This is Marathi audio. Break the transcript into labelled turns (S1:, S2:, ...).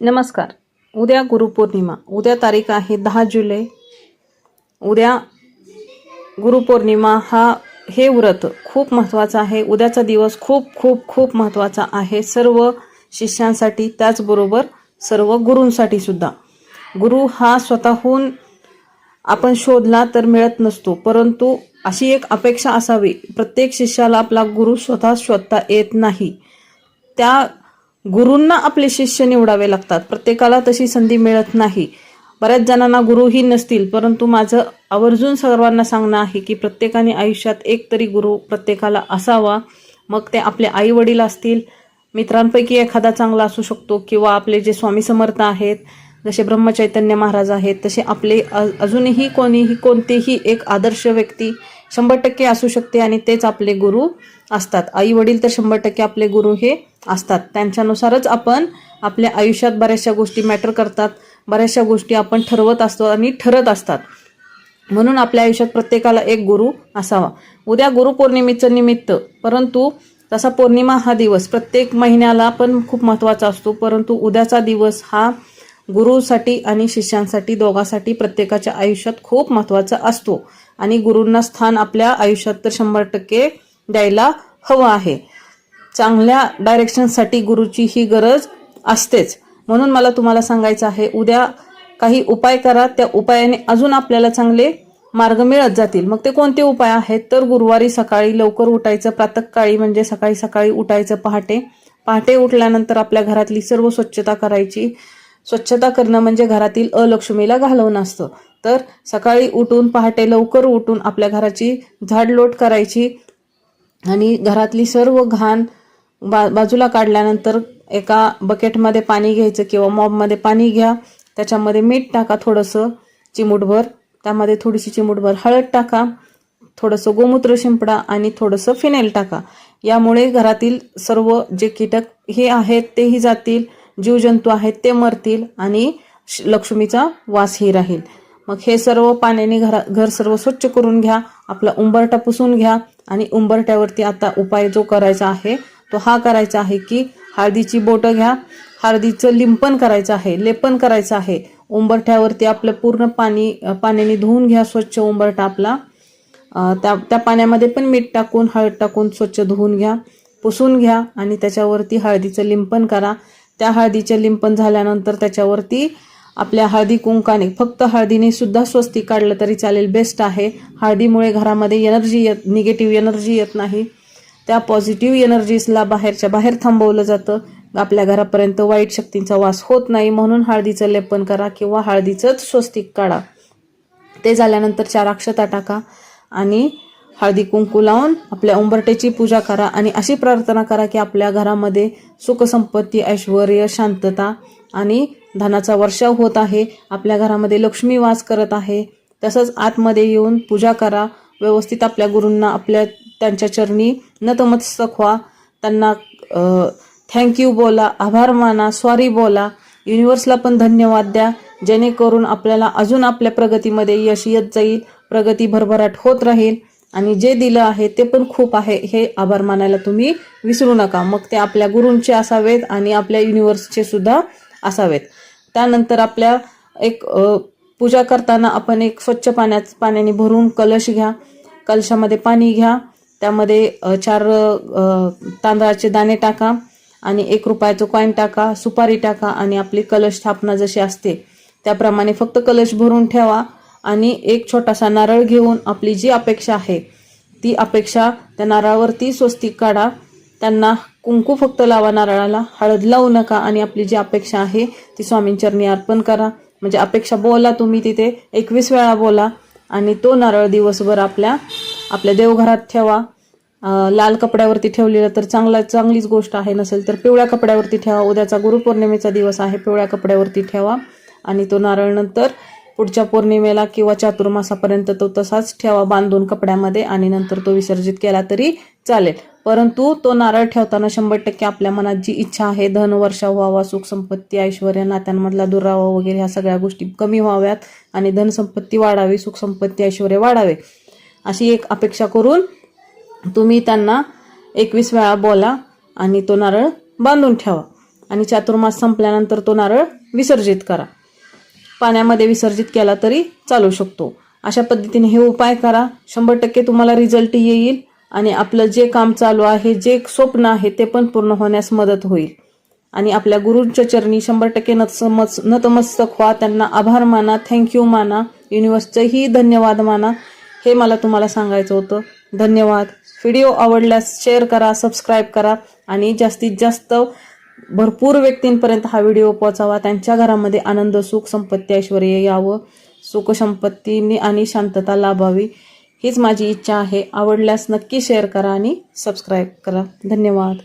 S1: नमस्कार. उद्या गुरुपौर्णिमा. उद्या तारीख आहे दहा जुलै. उद्या गुरुपौर्णिमा हा हे व्रत खूप महत्त्वाचं आहे. उद्याचा दिवस खूप खूप खूप महत्त्वाचा आहे. सर्व शिष्यांसाठी त्याचबरोबर सर्व गुरूंसाठी सुद्धा. गुरु हा स्वतःहून आपण शोधला तर मिळत नसतो. परंतु अशी एक अपेक्षा असावी. प्रत्येक शिष्याला आपला गुरु स्वतः शोधता येत नाही. त्या गुरूंना आपले शिष्य निवडावे लागतात. प्रत्येकाला तशी संधी मिळत नाही. बऱ्याच जणांना गुरुही नसतील परंतु माझं आवर्जून सर्वांना सांगणं आहे की प्रत्येकाने आयुष्यात एक तरी गुरु प्रत्येकाला असावा. मग ते आपले आई वडील असतील मित्रांपैकी एखादा चांगला असू शकतो किंवा आपले जे स्वामी समर्थ आहेत जसे ब्रह्मचैतन्य महाराज आहेत तसे आपले अजूनही कोणीही कोणतेही एक आदर्श व्यक्ती शंभर टक्के असू शकते आणि तेच आपले गुरु असतात. आई वडील तर शंभर टक्के आपले गुरु हे असतात. त्यांच्यानुसारच आपण आपल्या आयुष्यात बऱ्याचशा गोष्टी मॅटर करतात. बऱ्याचशा गोष्टी आपण ठरवत असतो आणि ठरत असतात. म्हणून आपल्या आयुष्यात प्रत्येकाला एक गुरु असावा. उद्या गुरुपौर्णिमेचं निमित्त परंतु तसा पौर्णिमा हा दिवस प्रत्येक महिन्याला पण खूप महत्त्वाचा असतो. परंतु उद्याचा दिवस हा गुरुसाठी आणि शिष्यांसाठी दोघांसाठी प्रत्येकाच्या आयुष्यात खूप महत्त्वाचा असतो. आणि गुरूंना स्थान आपल्या आयुष्यात तर शंभर टक्के द्यायला हवं आहे. चांगल्या डायरेक्शनसाठी गुरुची ही गरज असतेच. म्हणून मला तुम्हाला सांगायचं आहे उद्या काही उपाय करा त्या उपायाने अजून आपल्याला चांगले मार्ग मिळत जातील. मग ते कोणते उपाय आहेत? तर गुरुवारी सकाळी लवकर उठायचं प्रातःकाळी म्हणजे सकाळी सकाळी उठायचं पहाटे. पहाटे उठल्यानंतर आपल्या घरातली सर्व स्वच्छता करायची. स्वच्छता करणं म्हणजे घरातील अलक्ष्मीला घालवणं असतं. तर सकाळी उठून पहाटे लवकर उठून आपल्या घराची झाडलोट करायची आणि घरातली सर्व घाण बा बाजूला काढल्यानंतर एका बकेटमध्ये पाणी घ्यायचं किंवा मॉबमध्ये पाणी घ्या. त्याच्यामध्ये मीठ टाका थोडंसं चिमूटभर. त्यामध्ये थोडीशी चिमूटभर हळद टाका थोडंसं गोमूत्र शिंपडा आणि थोडंसं फिनेल टाका. यामुळे घरातील सर्व जे कीटक हे आहेत तेही जातील. जीवजंतू आहेत ते मरतील आणि लक्ष्मीचा वासही राहील. मग हे सर्व पाण्याने घरा घर सर्व स्वच्छ करून घ्या आपला उंबरटा पुसून घ्या आणि उंबरट्यावरती आता उपाय जो करायचा आहे तो हा करायचा आहे की हळदीची बोटं घ्या हळदीचं लिंपन करायचं आहे लेपन करायचं आहे. उंबरठ्यावरती आपलं पूर्ण पाणी पाण्याने धुवून घ्या स्वच्छ उंबरठा आपला. त्या त्या पाण्यामध्ये पण मीठ टाकून हळद टाकून स्वच्छ धुवून घ्या पुसून घ्या आणि त्याच्यावरती हळदीचं लिंपन करा. त्या हळदीचे लिंपन झाल्यानंतर त्याच्यावरती आपल्या हळदी कुंकाने फक्त हळदीने सुद्धा स्वस्ती काढलं तरी चालेल बेस्ट आहे. हळदीमुळे घरामध्ये एनर्जी येत निगेटिव्ह एनर्जी येत नाही. त्या पॉझिटिव्ह एनर्जीजला बाहेरच्या बाहेर थांबवलं जातं. आपल्या घरापर्यंत वाईट शक्तींचा वास होत नाही म्हणून हळदीचं लेपन करा किंवा हळदीचंच स्वस्तिक काढा. ते झाल्यानंतर चार अक्षता टाका आणि हळदी कुंकू लावून आपल्या उंबरट्याची पूजा करा आणि अशी प्रार्थना करा की आपल्या घरामध्ये सुखसंपत्ती ऐश्वर शांतता आणि धनाचा वर्षाव होत आहे. आपल्या घरामध्ये लक्ष्मी वास करत आहे. तसंच आतमध्ये येऊन पूजा करा. व्यवस्थित आपल्या गुरूंना आपल्या त्यांच्या चरणी नतमस्तक व्हा. त्यांना थँक्यू बोला. आभार माना. सॉरी बोला. युनिवर्सला पण धन्यवाद द्या. जेणेकरून आपल्याला अजून आपल्या प्रगतीमध्ये यश येत जाईल. प्रगती भरभराट होत राहील. आणि जे दिलं आहे ते पण खूप आहे हे आभार मानायला तुम्ही विसरू नका. मग ते आपल्या गुरूंचे असावेत आणि आपल्या युनिव्हर्सचे सुद्धा असावेत. त्यानंतर आपल्या एक पूजा करताना आपण एक स्वच्छ पाण्यात पाण्याने भरून कलश घ्या. कलशामध्ये पाणी घ्या. त्यामध्ये चार तांदळाचे दाणे टाका आणि एक रुपयाचं कॉईन टाका सुपारी टाका आणि आपली कलश स्थापना जशी असते त्याप्रमाणे फक्त कलश भरून ठेवा. आणि एक छोटासा नारळ घेऊन आपली जी अपेक्षा आहे ती अपेक्षा त्या नारळावरती स्वस्तिक काढा. त्यांना कुंकू फक्त लावा नारळाला हळद लावू नका आणि आपली जी अपेक्षा आहे ती स्वामींचरणी अर्पण करा. म्हणजे अपेक्षा बोला तुम्ही तिथे एकवीस वेळा बोला आणि तो नारळ दिवसभर आपल्या आपल्या देवघरात ठेवा. लाल कपड्यावरती ठेवलेलं तर चांगला चांगलीच गोष्ट आहे नसेल तर पिवळ्या कपड्यावरती ठेवा. उद्याचा गुरुपौर्णिमेचा दिवस आहे पिवळ्या कपड्यावरती ठेवा. आणि तो नारळ नंतर पुढच्या पौर्णिमेला किंवा चातुर्मासापर्यंत तो तसाच ठेवा बांधून कपड्यामध्ये आणि नंतर तो विसर्जित केला तरी चालेल. परंतु तो नारळ ठेवताना शंभर टक्के आपल्या मनात जी इच्छा आहे धन वर्षा व्हावा सुख संपत्ती ऐश्वर्य नात्यांमधला दुरावा वगैरे ह्या सगळ्या गोष्टी कमी व्हाव्यात आणि धनसंपत्ती वाढावी सुख संपत्ती ऐश्वर्य वाढावे. अशी एक अपेक्षा करून तुम्ही त्यांना एकवीस वेळा बोला आणि तो नारळ बांधून ठेवा. आणि चातुर्मास संपल्यानंतर तो नारळ विसर्जित करा. पाण्यामध्ये विसर्जित केला तरी चालू शकतो. अशा पद्धतीने हे उपाय करा. शंभर टक्के तुम्हाला रिझल्ट येईल आणि आपलं जे काम चालू आहे जे स्वप्न आहे ते पण पूर्ण होण्यास मदत होईल. आणि आपल्या गुरूंच्या चरणी शंभर टक्के नतसमस नतमस्तक व्हा. त्यांना आभार माना थँक्यू माना. युनिव्हर्सचंही धन्यवाद माना. हे मला तुम्हाला सांगायचं होतं. धन्यवाद. व्हिडिओ आवडल्यास शेअर करा सबस्क्राईब करा आणि जास्तीत जास्त भरपूर व्यक्तींपर्यंत हा व्हिडिओ पोहोचावा. त्यांच्या घरामध्ये आनंद सुख संपत्ती ऐश्वर यावं. सुख संपत्तीने आणि शांतता लाभावी. हीच माझी इच्छा आहे. आवडल्यास नक्की शेअर करा आणि सबस्क्राईब करा. धन्यवाद.